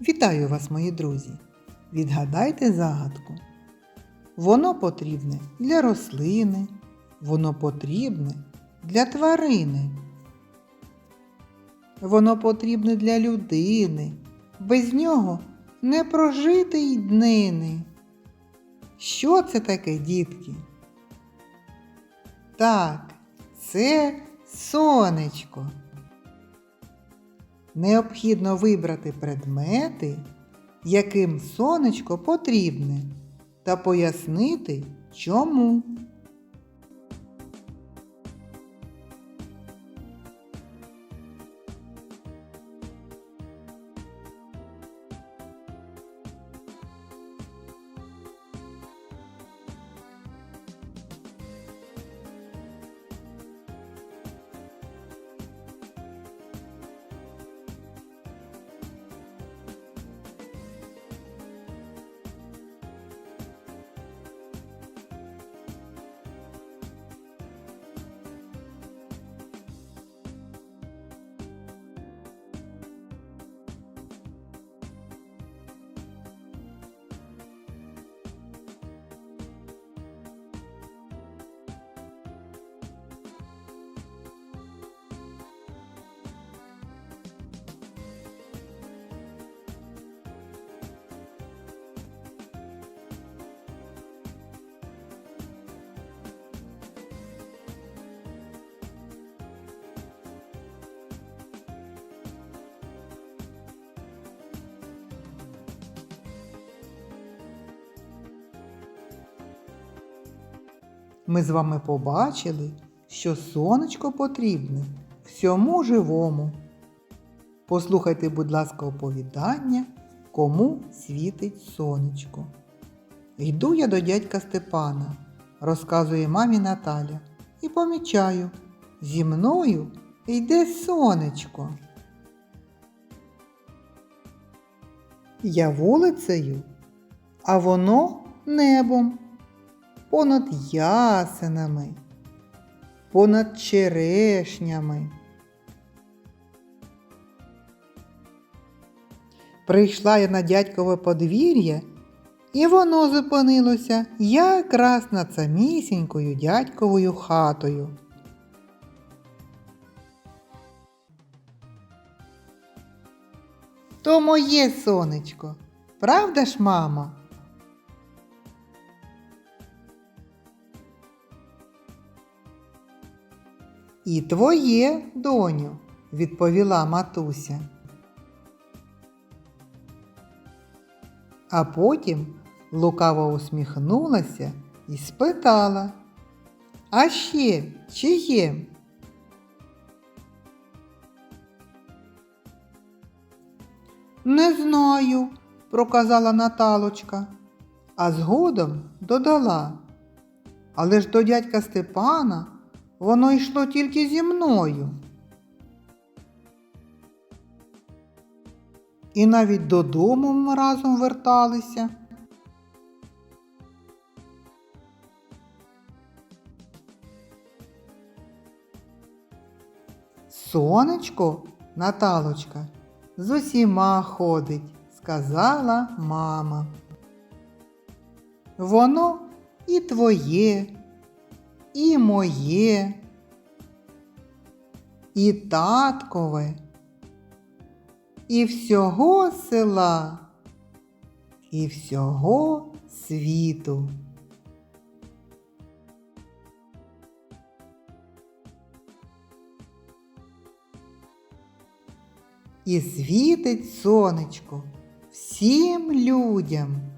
Вітаю вас, мої друзі! Відгадайте загадку. Воно потрібне для рослини, воно потрібне для тварини. Воно потрібне для людини. Без нього не прожити й днини. Що це таке, дітки? Так, це сонечко. Необхідно вибрати предмети, яким сонечко потрібне, та пояснити, чому. Ми з вами побачили, що сонечко потрібне всьому живому. Послухайте, будь ласка, оповідання, кому світить сонечко. Йду я до дядька Степана, розказує мамі Наталя, і помічаю, зі мною йде сонечко. Я вулицею, а воно небом понад ясенами, понад черешнями. Прийшла я на дядькове подвір'я, і воно зупинилося якраз над самісінькою дядьковою хатою. То моє сонечко, правда ж, мамо? І твоє, доню, відповіла матуся. А потім лукаво усміхнулася і спитала, А ще чиє? Не знаю, проказала Наталочка, а згодом додала. Але ж до дядька Степана воно йшло тільки зі мною. І навіть додому ми разом верталися. Сонечко, Наталочка, з усіма ходить, сказала мама. Воно і твоє, і моє, і таткове, і всього села, і всього світу. І світить сонечко всім людям.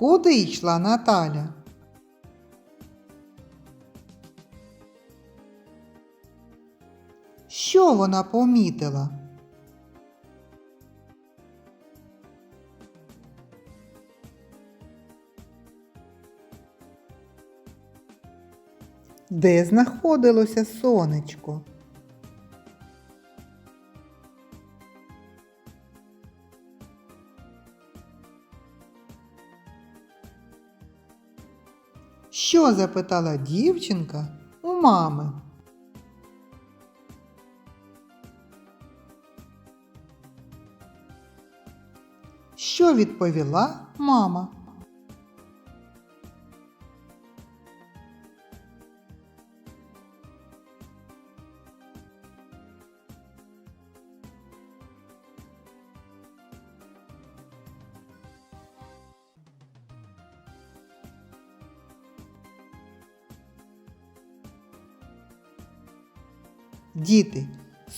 Куди йшла Наталя? Що вона помітила? Де знаходилося сонечко? Що запитала дівчинка у мами? Що відповіла мама? Діти,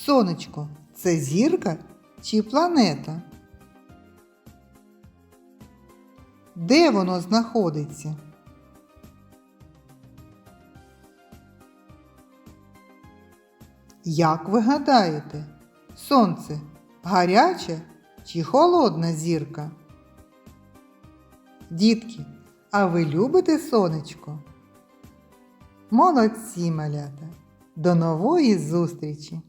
сонечко це зірка чи планета? Де воно знаходиться? Як ви гадаєте, сонце гаряча чи холодна зірка? Дітки, а ви любите сонечко? Молодці, малята! До нової зустрічі!